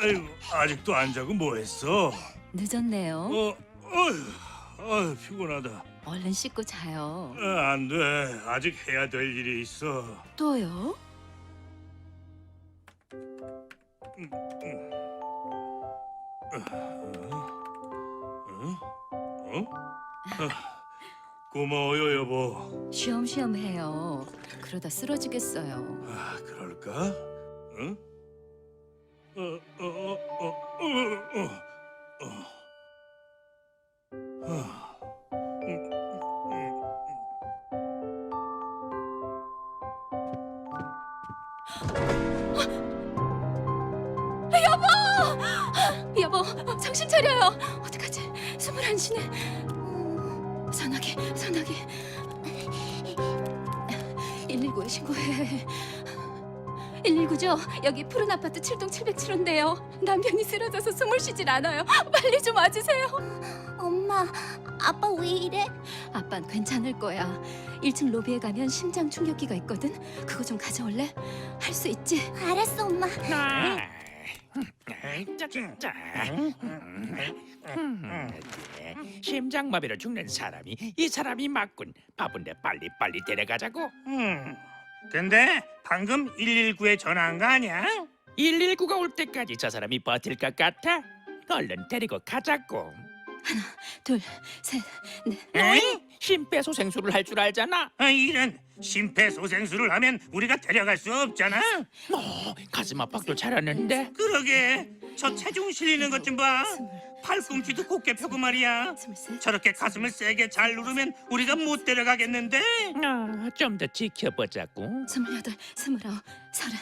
아이고, 아직도 안 자고 뭐 했어? 늦었네요. 어, 어휴, 어휴, 피곤하다. 얼른 씻고 자요. 아, 안 돼. 아직 해야 될 일이 있어. 또요? 응? 어? 아, 고마워요, 여보. 쉬엄쉬엄 해요. 그러다 쓰러지겠어요. 아, 그럴까? 음, 여보, 정신 차려요. 어떡하지? 숨을 안 쉬네. 음, 선하게, 선하게. 119에 신고해. 119죠? 여기 푸른 아파트 7동 707호인데요. 남편이 쓰러져서 숨을 쉬질 않아요. 빨리 좀 와주세요. 엄마, 아빠 왜 이래? 아빤 괜찮을 거야. 1층 로비에 가면 심장 충격기가 있거든. 그거 좀 가져올래? 할 수 있지? 알았어, 엄마. 심장마비로 죽는 사람이 이 사람이 맞군. 바쁜데 빨리 빨리 데려가자고. 음. 근데 방금 119에 전화한 거 아니야? 119가 올 때까지 저 사람이 버틸 것 같아? 얼른 데리고 가자고. 둘, 셋, 넷. 에이? 심폐소생술을 할 줄 알잖아. 아, 이런 심폐소생술을 하면 우리가 데려갈 수 없잖아. 어, 가슴 압박도 잘하는데. 그러게 저 체중 실리는 것 좀 봐. 팔꿈치도 곧게 펴고 말이야. 저렇게 가슴을 세게 잘 누르면 우리가 못 데려가겠는데? 아, 좀 더 지켜보자고. 스물여덟, 스물아홉, 서른.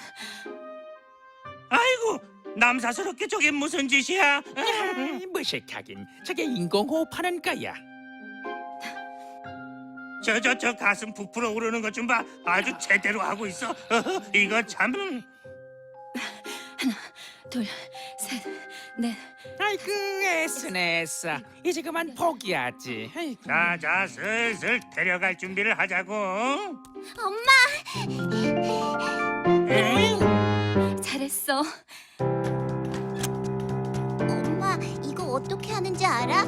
아이고 남사스럽게 저게 무슨 짓이야? 아, 무식하긴. 저게 인공호흡하는 거야. 저 저 저 가슴 부풀어 오르는 것 좀 봐. 아주 제대로 하고 있어. 어허, 이거 참. 둘, 셋, 넷. 아이고 애쓰네 애써. 이제 그만 포기하지. 아이고. 자 자 슬슬 데려갈 준비를 하자고. 엄마, 잘했어. 엄마, 이거 어떻게 하는지 알아?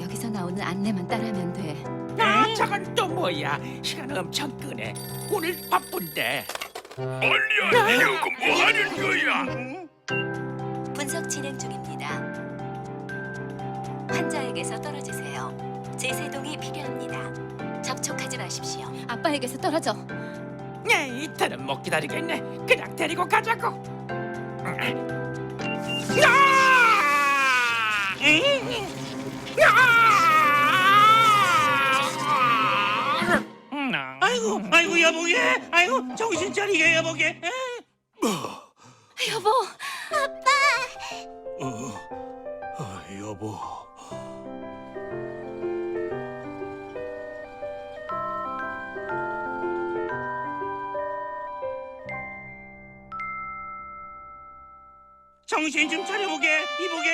여기서 나오는 안내만 따라하면 돼. 아, 저건 또 뭐야? 시간 엄청 끄네. 오늘 바쁜데. 빨리 하려고 뭐 하는 거야? 분석 진행 중입니다. 환자에게서 떨어지세요. 제세동이 필요합니다. 접촉하지 마십시오. 아빠에게서 떨어져. 네, 이틀은 못 기다리겠네. 그냥 데리고 가자고. 아이고 아이고 여보게. 아이고 정신 차리게 여보게. 여보, 여보. 정신 좀 차려보게 이보게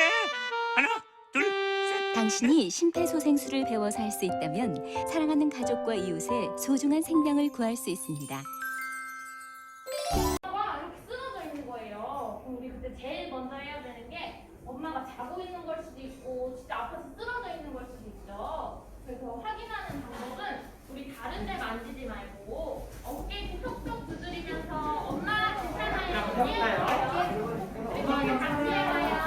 하나 둘 셋 당신이 심폐소생술을 배워서 할 수 있다면 사랑하는 가족과 이웃의 소중한 생명을 구할 수 있습니다. 확인하는 방법은 우리 다른 데 만지지 말고 어깨 이렇게 톡톡 두드리면서 엄마 괜찮아요. 그리고 같이 해봐요.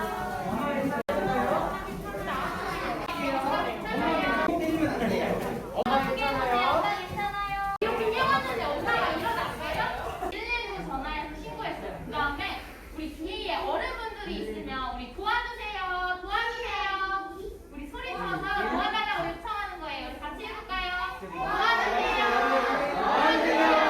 엄마 괜찮아요. 이렇게 깨웠는데 엄마가 일어났어요? 119 전화해서 신고했어요. 그 다음에 우리 주위에 어른분들이 있으면 우리 도와주세요, 도와주세요. 우리 소리쳐서 도와달라고 요청하는 거예요. 우리 같이 해볼까요? 도와주세요. 도와주세요.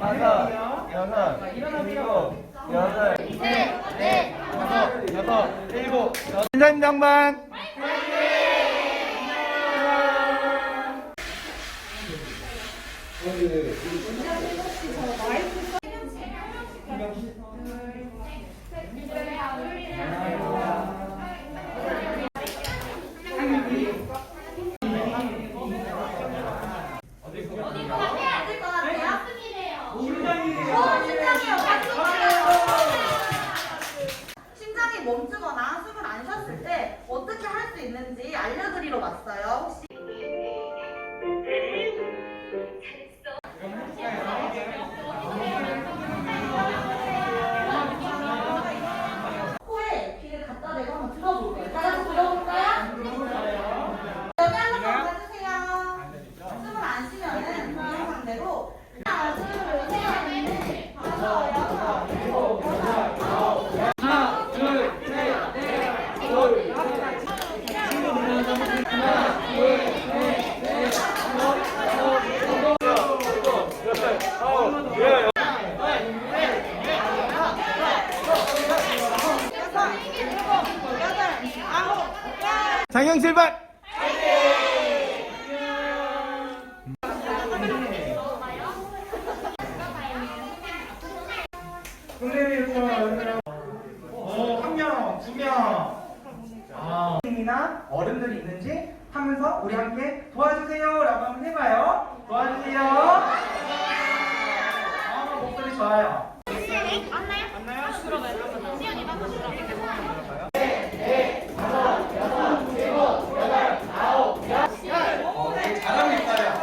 다섯, 여섯, 일곱, 여덟, 셋, 넷, 다섯, 여섯, 신사임 양반. 심장이 장영 실반. 어, 한 명, 두 명. 아, 이나 어른들이 있는지 하면서 우리 함께 도와주세요 라고 한번 해봐요. 도와주세요. 아, 목소리 좋아요. 어, 되게 잘하고 있어요.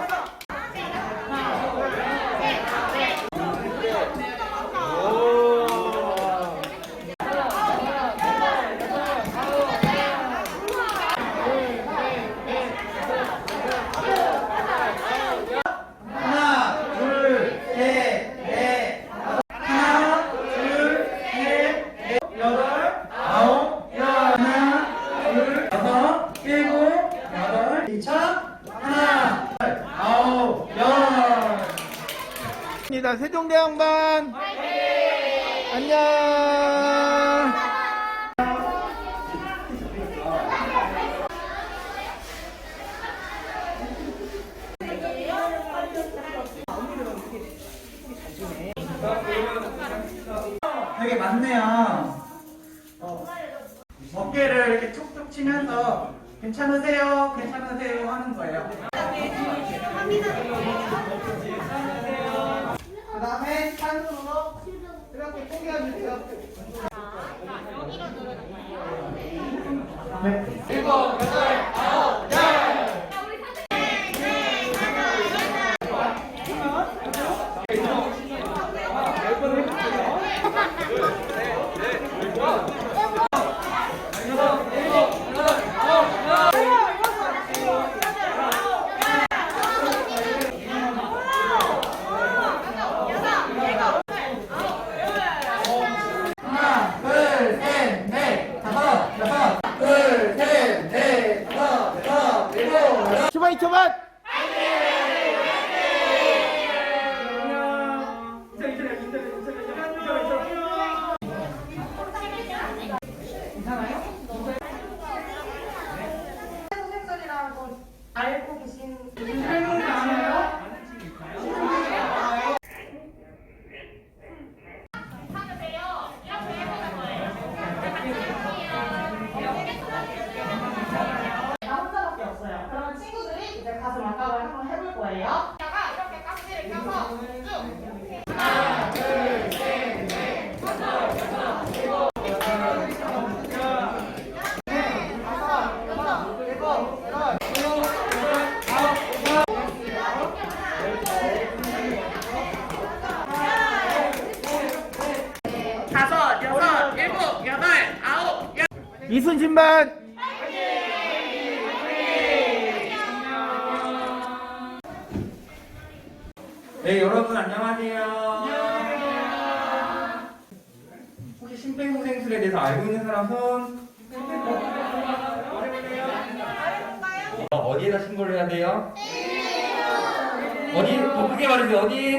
하나, 둘, 셋, 넷, 다섯. 하나, 둘, 셋, 넷, 여덟, 아홉, 열. 하나, 둘, 여섯, 일곱, 여덟, 이차 하나, 둘, 아홉, 열. 입니다. 세종대왕반. 안녕. 되게 많네요. 어, 어깨를 이렇게 툭툭 치면서 괜찮으세요? 괜찮으세요? 하는 거예요. 그 다음에 한 손으로 이렇게 포개어주세요. 네. 일곱, 여덟, 아홉, 열. 하나, 둘, 셋, 넷, 다섯, 여섯, 둘, 셋, 넷, 다섯, 여섯, 일곱, 여덟. 슈바이 초반. 소생술이라고 알고 계신 설명이 아세요? 하세요. 이렇게 해보는 거예요. 나 혼자밖에 없어요. 그러면 친구들이 이제 가슴 압박을 한번 해볼 거예요. 다가 이렇게 깍지를 껴서 쭉 다섯, 여섯, 일곱, 여덟, 아홉, 열. 이순신 반. 네, 여러분 안녕하세요. 혹시 심폐소생술에 대해서 알고 있는 사람 손? 어, 어디에다 신고를 해야 돼요? 어디? 더 크게 말해주세요. 어디?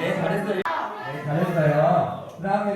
네, 잘했어요. 그 다음에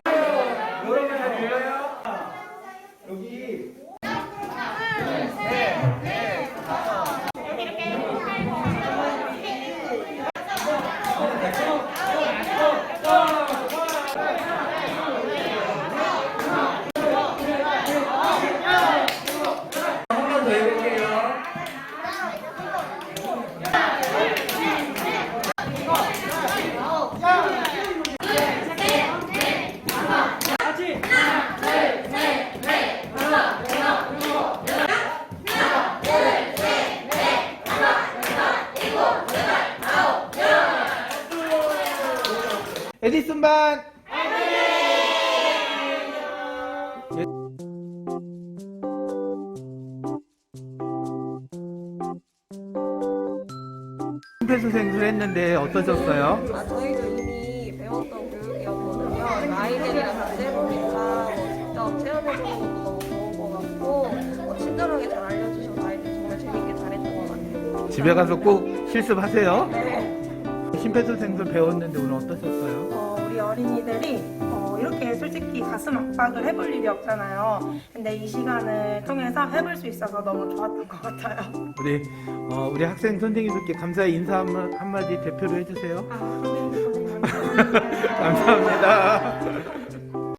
심폐소생술 했는데 어떠셨어요? 아, 저희도 이미 배웠던 교육이었거든요. 아이들이랑 같이 해보니까 뭐 직접 체험해보는 것도 너무 좋은 것 같고 뭐 친절하게 잘 알려주셔서 아이들 정말 재밌게 잘했던 것 같아요. 집에 가서 꼭 실습하세요. 네. 심폐소생술 배웠는데 오늘 어떠셨어요? 어, 어린이들이 어, 이렇게 솔직히 가슴 압박을 해볼 일이 없잖아요. 근데 이 시간을 통해서 해볼 수 있어서 너무 좋았던 것 같아요. 우리 어, 우리 학생 선생님들께 감사의 인사 한마- 한마디 대표로 해주세요. 아, 선생님, 선생님, 감사합니다. 감사합니다.